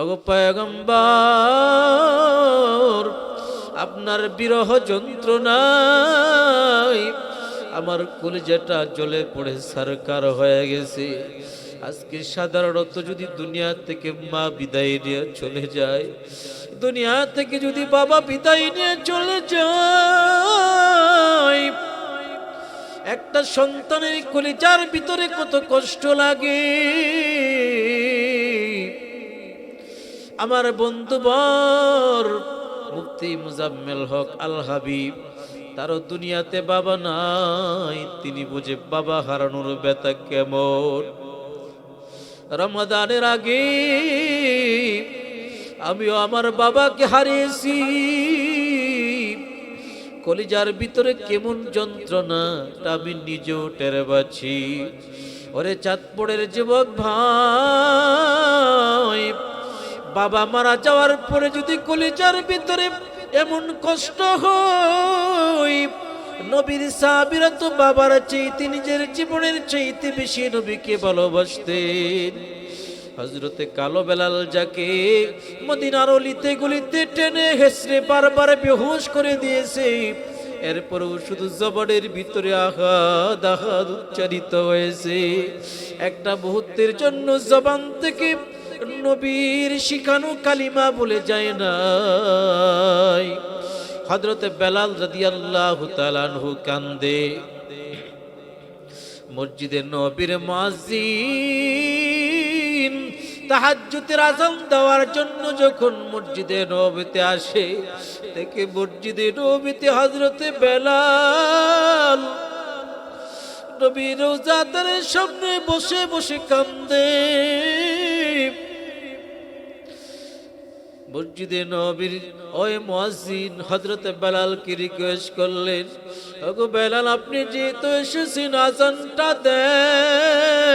ওগো পয়গম্বর আপনার বিরহ যন্ত্রণায় আমার কলিজাটা জ্বলে পড়ে, সরকার হয়ে গেছে। আজকে সাধারণত যদি দুনিয়া থেকে মা বিদায় নিয়ে চলে যায়, দুনিয়া থেকে যদি বাবা বিদায় নিয়ে চলে যায়, একটা সন্তানের কলিজার ভিতরে কত কষ্ট লাগে। আমার বন্ধুবর মুক্তি মুজাম্মেল হক আল হাবিব তারও দুনিয়াতে বাবা নাই, তিনি বুঝে বাবা হারানোর ব্যথা কেমন? রমাদানের আগে আমিও আমার বাবাকে হারিয়েছি। কলিজার ভিতরে কেমন যন্ত্রণা আমি নিজেও টেরে পাচ্ছি। ওরে চাঁদপুরের যুবক ভাই বাবা মারা যাওয়ার পরে যদি কলিজার ভিতরে এমন কষ্ট হয়, নবীর সাহাবীরা তো বাবার চাইতে, নিজের জীবনের চাইতে বেশি নবীকে ভালোবাসতেন। হজরতে কালো বেলাল যাকে মদিনার অলিতে গুলিতে টেনে হেসড়ে বারবার বেহুশ করে দিয়েছে, এরপরেও শুধু জবানের ভিতরে আঘাত আঘাত উচ্চারিত হয়েছে। একটা মুহূর্তের জন্য জবান থেকে নবীর শিখানো কালিমা বলে যায় নাই। হজরতে বেলাল রাদিয়াল্লাহু তাআলাহু কান্দে। মসজিদে নবীর মুয়াজ্জিন তাহাজ্জুদের আজান দেওয়ার জন্য যখন মসজিদে নবীতে আসে, দেখে মসজিদে নবীতে হযরতে বেলাল নবীর রোজাদারের সামনে বসে বসে কান্দে। মসজিদে নবীর ওই মুয়াজ্জিন হযরতে বেলালকে রিকোয়েস্ট করলেন, ওগো বেলাল, আপনি যেহেতু এসেছেন, আজানটা দেন।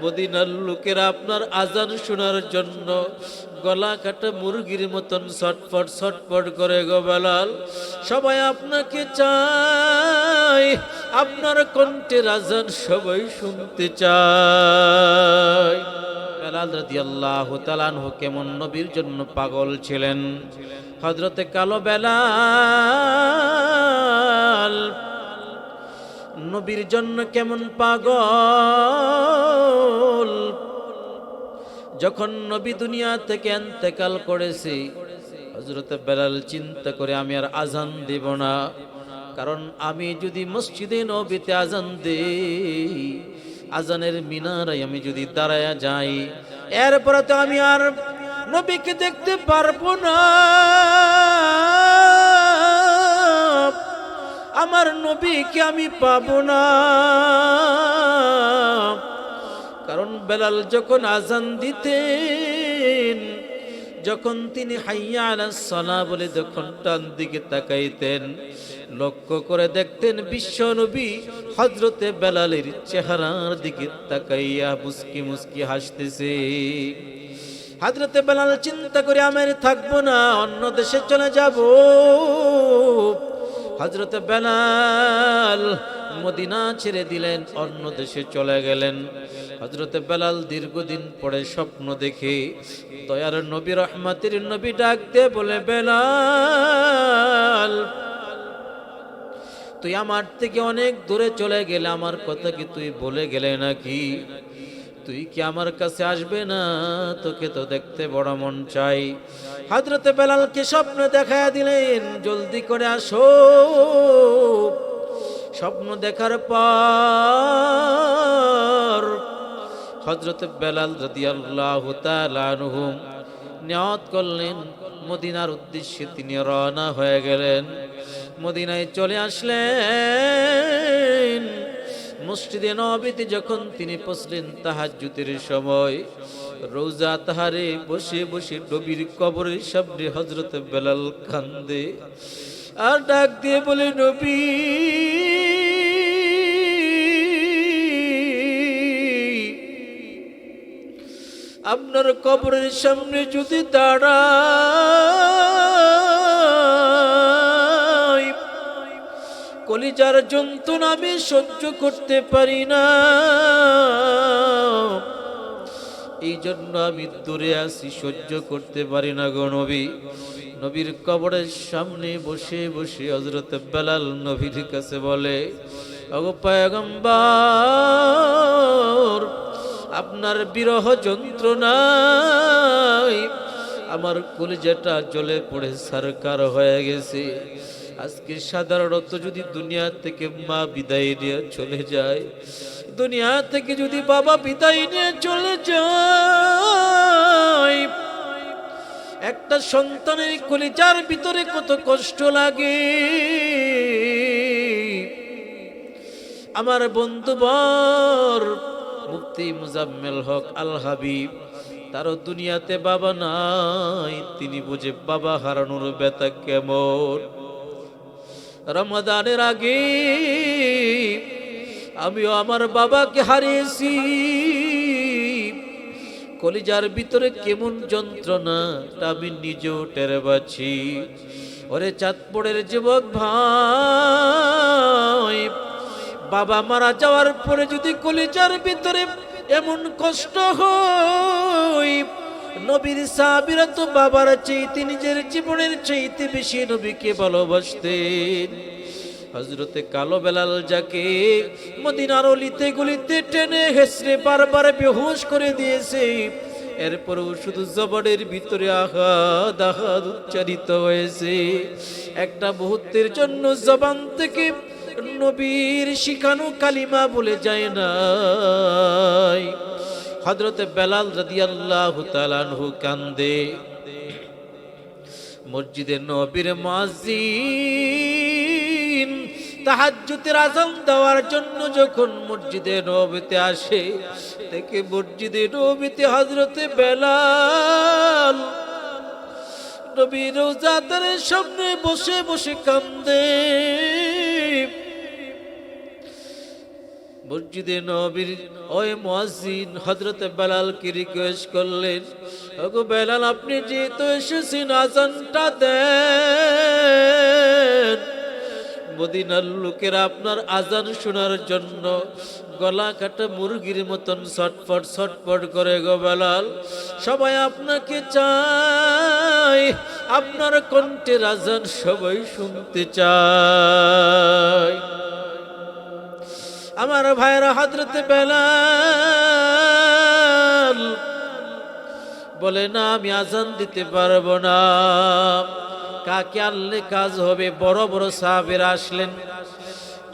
মদিনার লোকেরা আপনার আজান শোনার জন্য গলা কাটা মুরগির মতন ছটফট ছটফট করে, গো বেলাল, সবাই আপনাকে চায়, আপনার কণ্ঠের আজান সবাই শুনতে চায়। বেলাল রাদিয়াল্লাহু তাআলাহু কেমন নবীর জন্য পাগল ছিলেন? হযরতে কালো বেলাল নবীর জন্য কেমন পাগল? যখন নবী দুনিয়া থেকে এন্তেকাল করেছে, হযরত বেলাল চিন্তা করে, আমি আর আজান দেব না। কারণ আমি যদি মসজিদে নবীতে আজান দেই আজানের মিনারায় আমি যদি দাঁড়ায়া যাই, এরপরে তো আমি আর নবীকে দেখতে পারব না। আমার নবীকে আমি পাবো না। কারণ বেলাল যখন আজান দিতেন যখন তিনি হাইয়া আলা সলা বলে যখন টান দিকে তাকাইতেন, লক্ষ্য করে দেখতেন বিশ্ব নবী হজরতে বেলালের চেহারার দিকে তাকাইয়া মুস্কি মুস্কি হাসতেছে। হাজরতে বেলাল চিন্তা করে, আমার থাকব না, অন্য দেশে চলে যাব। হজরতে বেলাল মদিনা ছেড়ে দিলেন, অন্য দেশে চলে গেলেন। হজরতে বেলাল দীর্ঘদিন পরে স্বপ্ন দেখে দয়ার নবী রহমাতির নবী ডাক দে বলে, বেলাল, তুই আমার থেকে অনেক দূরে চলে গেলে আমার কথা কি তুই বলে গেলে নাকি? তুই কি আমার কাছে আসবে না? তোকে তো দেখতে বড় মন চাই। হাজরতে বেলালকে স্বপ্ন দেখা দিলেন, জলদি করে আসো। স্বপ্ন দেখার পর হজরত বেলাল রাদিয়াল্লাহু তাআলা আনহু নিয়ত করলেন, মদিনার উদ্দেশ্যে তিনি রওনা হয়ে গেলেন। মদিনায় চলে আসলেন। মসজিদে নবীতে যখন তিনি পৌঁছলেন তাহাজ্জুদের সময়, রোজা তাহারে বসে বসে নবীর কবরের সামনে হজরত বেলাল খান্দে আর ডাক দিয়ে বলে, নবী আপনার কবরের সামনে যদি দাঁড়াই, কলিজার যন্ত্রণা আমি সহ্য করতে পারি না। এই জন্য আমি দূরে আসি সহ্য করতে পারি না গো নবী। নবীর কবরের সামনে বসে বসে হজরত বেলাল নবীর কাছে বলে অগো পয়গম্বর আপনার বিরহ যন্ত্রণায় আমার কলিজাটা জলে পড়ে, সারকার হয়ে গেছে। আজকে সাধারণত যদি দুনিয়া থেকে মা বিদায় নিয়ে চলে যায়, দুনিয়া থেকে যদি বাবা বিদায় নিয়ে চলে যায়, একটা সন্তানের কলিজার ভিতরে কত কষ্ট লাগে। আমার বন্ধুবর মুফতি মুজাম্মেল হক আল হাবিব, তারও দুনিয়াতে বাবা নাই, তিনি বুঝে বাবা হারানোর ব্যথা কেমন? রমাদানের আগে আমিও আমার বাবাকে হারিয়েছি। কলিজার ভিতরে কেমন যন্ত্রণা তা আমি নিজেও টেরে পাচ্ছি। ওরে চাঁদপুরের যুবক ভাই বাবা মারা যাওয়ার পরে যদি কলিজার ভিতরে এমন কষ্ট হয়, নবীর সাহাবীরা তো বাবার চাইতে, নিজের জীবনের চাইতে বেশি নবীকে ভালোবাসতেন। হজরতে কালো বেলাল যাকে মদিনার অলিতে গুলিতে টেনে হেসরে বারবার বেহুশ করে দিয়েছে, এরপরও শুধু জবানের ভিতরে আহাদ আহাদ উচ্চারিত হয়েছে। একটা মুহূর্তের জন্য জবান থেকে নবীর শিখানো কালিমা বলে যায় না হজরতে বেলাল রাদিয়াল্লাহু তাআলাহু কান্দে। মসজিদে নবীর মুয়াজ্জিন তাহাজ্জুদের আজান দেওয়ার জন্য যখন মসজিদে নবীতে আসে, দেখে মসজিদে নবীতে হযরতে বেলাল নবীর রোজাদারের সামনে বসে বসে কান্দে। মসজিদে নবীর ওই মুয়াজ্জিন হযরত বেলালকে রিকোয়েস্ট করলেন, ওগো বেলাল, আপনি যেহেতু এসেছেন, আজানটা দেন। মদিনার লোকেরা আপনার আজান শোনার জন্য গলা কাটা মুরগির মতন ছটফট ছটফট করে, গো বেলাল, সবাই আপনাকে চায় আপনার কণ্ঠের আজান সবাই শুনতে চায়। আমার ভাইরা হাজরতে বেলাল বলে, না, আমি আজান দিতে পারব না। কাকে আনলে কাজ হবে? বড় বড় সাহাবের আসলেন।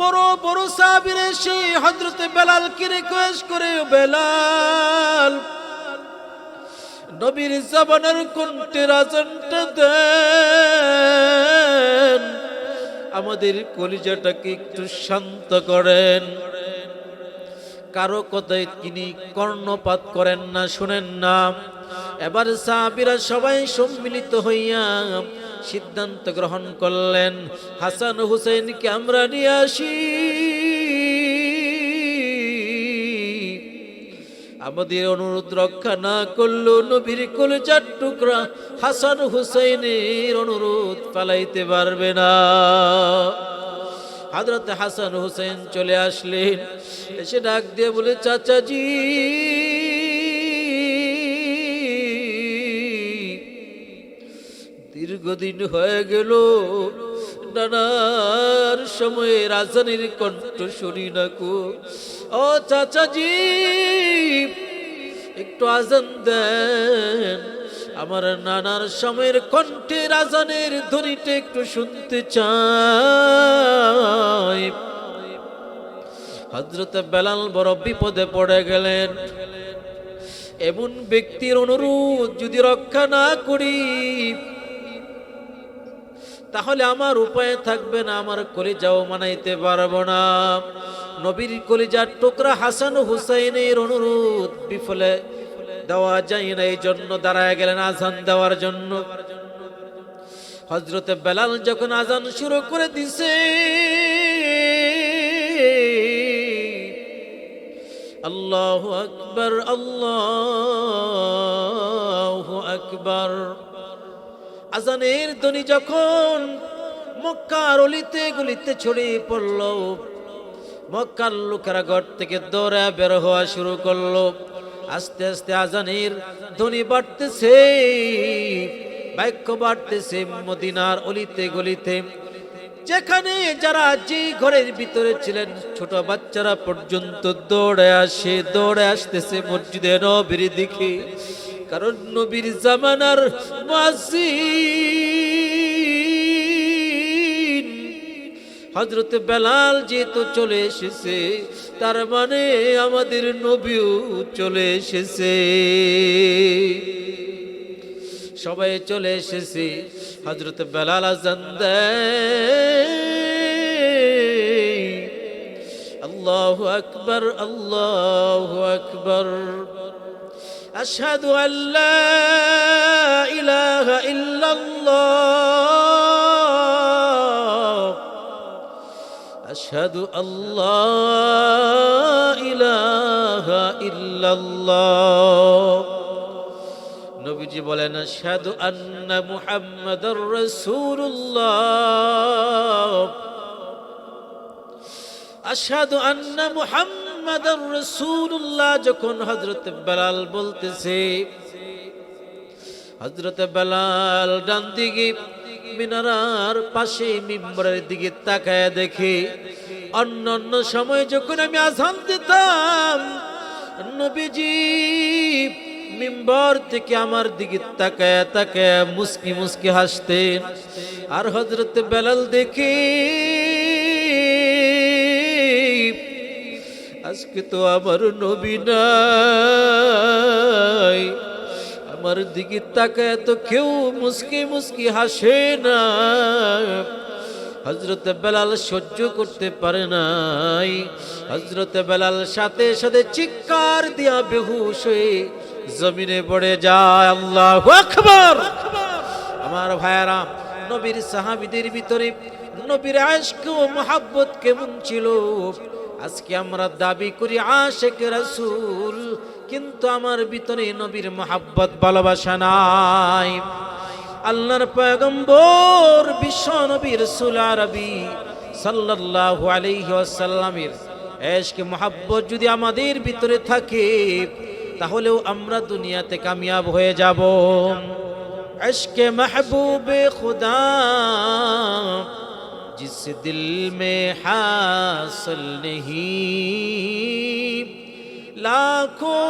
বড় বড় সাহাবির এসে হজরতে বেলালকে রিকোয়েস্ট করে, বেলাল, নবীর জবানের কণ্ঠের আজানটা দেন। আমাদের কলিজাটাকে একটু শান্ত করেন। কারও কথায় তিনি কর্ণপাত করেন না, শুনেন না। এবার সাহাবিরা সবাই সম্মিলিত হইয়া সিদ্ধান্ত গ্রহণ করলেন, হাসান হুসেনকে আমরা নিয়ে আসি। আমাদের অনুরোধ রক্ষা না করল নবীর কলেজার টুকরা হাসান হুসেনের অনুরোধ পালাইতে পারবে না। হাজরত হাসান হুসেন চলে আসলেন। এসে ডাক দিয়ে বলে, চাচাজি, দীর্ঘদিন হয়ে গেল। নানার সময়ে রাজধানীর কণ্ঠ শুনি না কো। ও চাচাজি, একটু আজান দেন। আমার নানার সময়ের কণ্ঠে রাজানের ধ্বনিটা একটু শুনতে চাই। হজরত বেলাল বড় বিপদে পড়ে গেলেন। এমন ব্যক্তির অনুরোধ যদি রক্ষা না করি, তাহলে আমার উপায় থাকবে না, আমার কলিজাও মানাইতে পারব না। নবীর কলিজার টুকরা হাসান হুসাইনের অনুরোধ বিফলে দেওয়া যায় না, এই জন্য দাঁড়ায় গেলেন আজান দেওয়ার জন্য। হজরতে বেলাল যখন আজান শুরু করে দিছে, আল্লাহ আকবর আল্লাহ আকবর। আজানের ধ্বনি যখন মক্কার অলিতে গলিতে ছড়িয়ে পড়ল, মক্কার লোকেরা ঘর থেকে দৌড়া বের হওয়া শুরু করল। আস্তে আস্তে আজানের ধ্বনি বাড়তেছে, বাক্য বাড়তেছে মদিনার অলিতে গলিতে। যেখানে যারা যে ঘরের ভিতরে ছিলেন, ছোট বাচ্চারা পর্যন্ত দৌড়ে আসে, দৌড়ে আসতেছে মসজিদে নবীর দিকে। কারণ নবীর জামানার মুয়াজ্জিন হজরত বেলাল যেহেতু চলে এসেছে তার মানে আমাদের নবীও চলে এসেছে সবাই চলে এসেছে হজরত বেলাল আজান আল্লাহ আকবর আল্লাহ আকবর أشهد أن لا إله إلا الله أشهد أن لا إله إلا الله নবীজি বলেন আশহাদু আন্না মুহাম্মাদার রাসূলুল্লাহ আশহাদু আন্না মুহাম্মাদার রাসূলুল্লাহ যখন হযরত বেলাল বলতেছে হযরত বেলাল ডান দিকে মিনারার পাশে মিম্বরের দিকে তাকায় দেখে অন্য অন্য সময় যখন আমি আজান দিতাম, নবীজি মিম্বর থেকে আমার দিকে তাকায় তাকায় মুসকি মুসকি হাসতেন। আর হজরত বেলাল দেখে, আজকে তো আমার নবী নাই। আমার দিকে তাকায় তো কেউ মুসকি মুসকি হাসে না। হজরত বেলাল সহ্য করতে পারে নাই। হজরত বেলাল সাথে সাথে চিৎকার দিয়া বেহুশ হয়ে জমিনে পড়ে যায়। আল্লাহ আকবর। আমার ভাইয়ারা, নবীর সাহাবিদের ভিতরে নবীর আশক ও মোহাব্বত কেমন ছিল? আজকে আমরা দাবি করি আশেক রাসূল, কিন্তু আমার ভিতরে নবীর মোহাব্বত, ভালোবাসা নাই। আল্লাহর পয়গম্বর বিশ্বনবীর সুলারবি সাল্লাল্লাহু আলাইহি ওয়াসাল্লামের এশক মোহাব্বত যদি আমাদের ভিতরে থাকে, তাহলেও আমরা দুনিয়াতে কামিয়াব হয়ে যাব। এশকে মাহবুবে খুদা, জিস দিল মে হাসল نہیں লাখো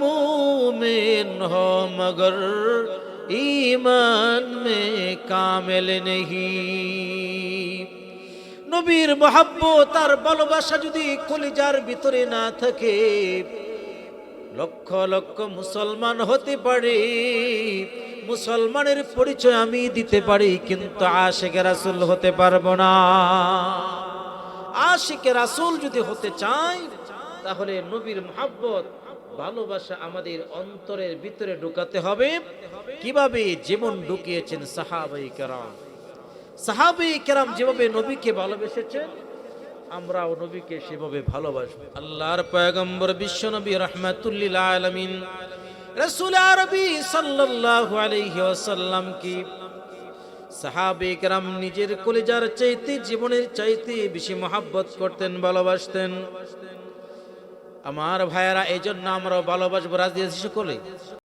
مومن ہو মগর ইমান মে কামেল নেহি নবীর মহাব্বত আর ভালোবাসা যদি কলিজার ভিতরে না থাকে লক্ষ লক্ষ মুসলমান হতে পারে মুসলমানের পরিচয় আমি দিতে পারি কিন্তু আশেখ রাসুল হতে পারব না আশেখ রাসুল যদি হতে চাই তাহলে নবীর মহাব্বত ভালোবাসা আমাদের অন্তরের ভিতরে ঢুকাতে হবে। কীভাবে? যেমন ঢুকিয়েছেন সাহাবাই কেরাম। সাহাবাই কেরাম যেভাবে নবীকে ভালোবেসেছেন, আমরাও নবীকে সেভাবে ভালোবাসবো। আল্লাহর পয়গম্বর বিশ্ব নবী রহমাতুল্লিল আলমিন। রসুল আরবি সাল্লাল্লাহু আলাইহি ওয়াসাল্লাম কি সাহাবে কেরাম নিজের কলিজার চাইতে, জীবনের চাইতে বেশি মহাব্বত করতেন, ভালোবাসতেন। আমার ভাইয়েরা এই জন্য আমরা ভালোবাসবো রাজি আছি সকলে?